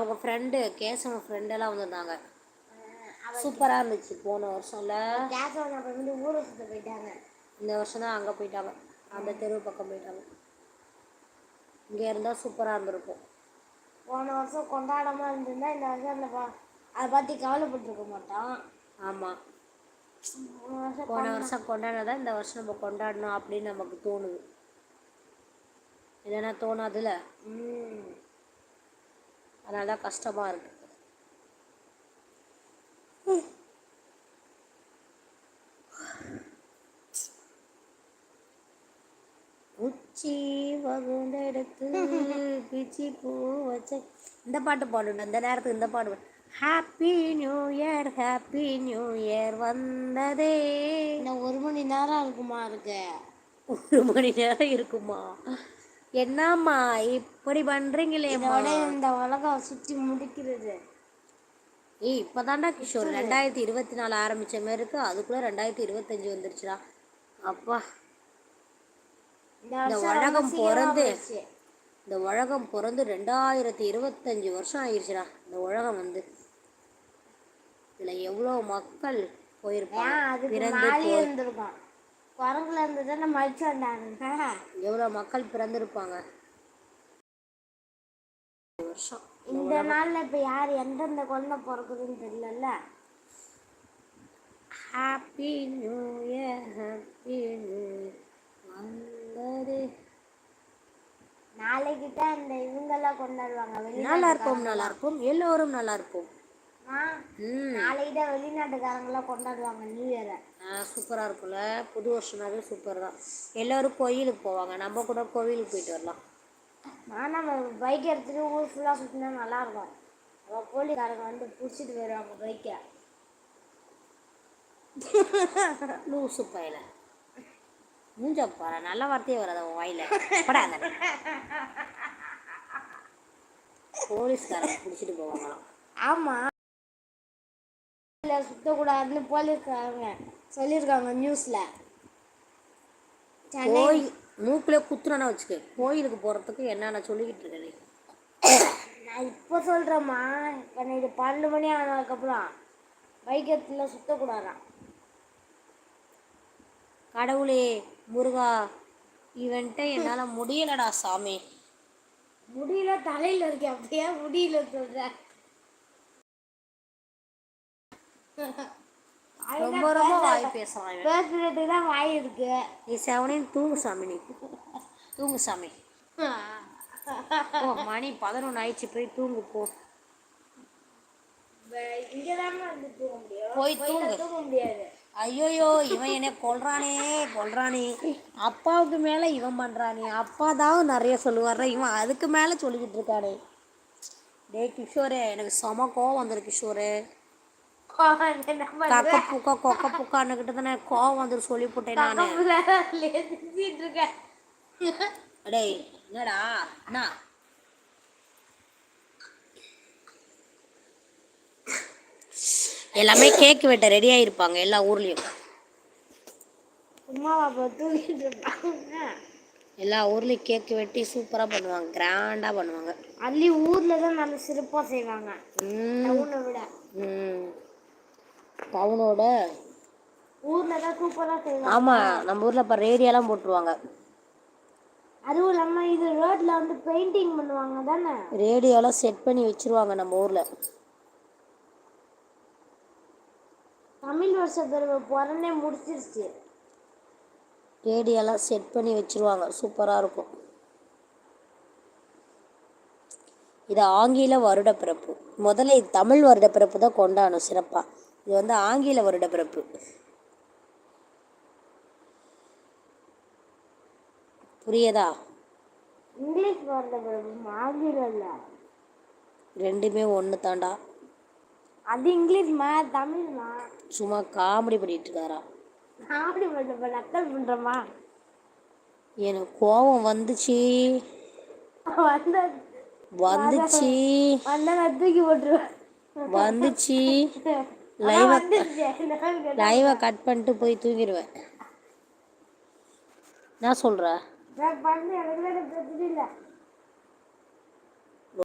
அவங்க ஃப்ரெண்டு கேசவன் ஃப்ரெண்டெல்லாம் வந்திருந்தாங்க. சூப்பராக இருந்துச்சு போன வருஷம்ல. கேசவன் அப்போ வந்து ஊரை சுத்த போயிட்டாங்க. இந்த வருஷம் தான் அங்கே போயிட்டாங்க. அந்த தெரு பக்கம் போயிட்டாங்க. இங்கே இருந்தால் சூப்பராக இருந்திருக்கும். போன வருஷம் கொண்டாடாம இருந்திருந்தா இந்த வருஷம் அந்த பா- அதை பற்றி கவலைப்பட்டிருக்க மாட்டோம் ஆமாம் போன வருஷம் கொண்டாடினதான் இந்த வருஷம் நம்ம கொண்டாடணும் அப்படின்னு நமக்கு தோணுது. இல்லைன்னா தோணாதுல்ல? அதனால தான் கஷ்டமாக இருக்கு. உச்சி வகுந்தெடுத்து பிச்சி பூ வச்ச இந்த பாட்டு பாடணும் இந்த நேரத்துக்கு இந்த பாடு. Happy new year happy new year வந்ததே. இன்னும் ஒரு மணி நேரம் இருக்குமா இருக்கு? ஒரு மணி நேரம் இருக்குமா? என்னம்மா இப்படி பண்றீங்களேம்மா இதோட இந்த உலகம் சுற்றி முடிக்கிறது. ஏய் இப்போதான்டா கிஷோர். ரெண்டாயிரத்தி இருபத்தி நாலு ஆரம்பிச்ச மாதிரி இருக்கு. அதுக்குள்ள ரெண்டாயிரத்தி இருபத்தஞ்சு வந்துருச்சுடா. அப்பா. இந்த உலகம் பிறந்து. இந்த உலகம் பிறந்து ரெண்டாயிரத்தி இருபத்தஞ்சு வருஷம் ஆயிடுச்சுடா இந்த உலகம் வந்து. இதுல எவ்வளோ மக்கள் போயிருப்பாங்க? பிறந்து குரங்குல இருந்து தானே மடிச்சு வந்தாங்க எவ்வளோ மக்கள் பிறந்திருப்பாங்க? வருஷம். இந்த நாள்ல இப்ப யார் எந்தெந்த குழந்தை பிறக்குதுன்னு தெரியலல்ல? Happy new year happy new வந்தது நாளைக்கு தான் இந்த இவங்கெல்லாம் கொண்டாடுவாங்க. நல்லா இருக்கும் நல்லா இருக்கும் எல்லோரும் நல்லா இருக்கும் ஆ, ம் நாளைக்கு தான் வெளிநாட்டுக்காரங்கெல்லாம் கொண்டாடுவாங்க நியூ இயரை சூப்பராக இருக்கும்ல. புது வருஷம்னாவே சூப்பர் தான் எல்லோரும் கோயிலுக்கு போவாங்க. நம்ம கூட கோவிலுக்கு போயிட்டு வரலாம். நான் நம்ம பைக் எடுத்துட்டு ஊர் ஃபுல்லாக சுற்றினா நல்லா இருக்கும் அப்போ போலீஸ்காரங்க வந்து பிடிச்சிட்டு போயிடுவாங்க பைக்கை லூசு பையில. மூஞ்ச பாரு நல்ல வார்த்தையே வராது உன் வாயில. படாத போலீஸ்காரங்க பிடிச்சிட்டு போவாங்களாம். ஆமா. இல்லை சுத்தக்கூடாதுன்னு போலீஸ்காரங்க சொல்லியிருக்காங்க நியூஸ்ல சென்னை கோயில் மூக்குல குத்துறனா வச்சுக்க. கோயிலுக்கு போகிறதுக்கு என்னென்ன சொல்லிக்கிட்டு இருக்க நீ நான் இப்போ சொல்கிறேம்மா இப்போ இது பன்னெண்டு மணி ஆனதுக்கப்புறம் பைக் எடுத்துல சுத்தக்கூடாதான் கடவுளே முருகா இவன்ட்ட என்னால் முடியலடா சாமி. முடியல தலையில் இருக்கு. அப்படியே முடியல சொல்கிறேன் ரொம்ப ரொம்ப வாய் இவன். பேசுறதுக்கு தான் வாய் இருக்கு. நீ செவனையும் தூங்கு சாமி நீ தூங்கு சாமி. ஓ மணி பதினொன்று ஆயிடுச்சு போய் தூங்கு போ. போய் தூங்கு. ஐயோயோ இவன் என்ன கொல்றானே கொல்றானே. அப்பாவுக்கு மேலே இவன் பண்ணுறானே அப்பா தான் நிறைய சொல்லுவார்ற. இவன் அதுக்கு மேலே சொல்லிக்கிட்டு இருக்கானே. டேய் கிஷோரே எனக்கு செம கோவம் வந்துரு கிஷோரே. கக்க புக்கா கொக்க புக்கான்னுக்கிட்ட தானே கோவம் வந்துரு சொல்லி போட்டேன் நான். டேய் என்னடா? என்ன எல்லாமே கேக் வெட்ட ரெடி ஆகிருப்பாங்க எல்லா ஊர்லேயும். எல்லா ஊர்லேயும் கேக் வெட்டி சூப்பராக பண்ணுவாங்க கிராண்டாக பண்ணுவாங்க. அள்ளி ஊர்ல தான் நல்ல சிறப்பாக செய்வாங்க. விட. ம். டவுனோட ஊர்ல தான் சூப்பராக செய்வாங்க. ஆமாம் நம்ம ஊரில் இப்போ ரேடியோலாம் போட்டுருவாங்க. அதுவும் இல்லாம இது ரோட்ல வந்து பெயிண்டிங் பண்ணுவாங்க தானே ரேடியோலாம் செட் பண்ணி வச்சிருவாங்க நம்ம ஊரில். தமிழ் வருஷ பிறகு பிறந்தே முடிச்சிருச்சு. ரேடியோலாம் செட் பண்ணி வச்சிருவாங்க சூப்பராக இருக்கும். இது ஆங்கில வருடப்பிறப்பு. முதல்ல இது தமிழ் வருடப்பிறப்பு தான் கொண்டாடணும் சிறப்பாக இது வந்து ஆங்கில வருடப்பிறப்பு புரியுதா? இங்கிலீஷ் வருட பிறகு ஆங்கிலம் ரெண்டுமே ஒன்று தாண்டா அது இங்கிலீஷ்மா தமிழ்மா சும்மா காமெடி பண்ணிட்டு இருக்காரா? நான் அப்படி பண்ண நக்கல் பண்றேம்மா. எனக்கு கோபம் வந்துச்சு. வந்த வந்துச்சு. வந்தா நான் தூக்கி போட்டுருவேன். வந்துச்சு. லைவ. லைவை கட் பண்ணிட்டு போய் தூங்கிடுவேன் என்ன சொல்கிற நான் பண்ணு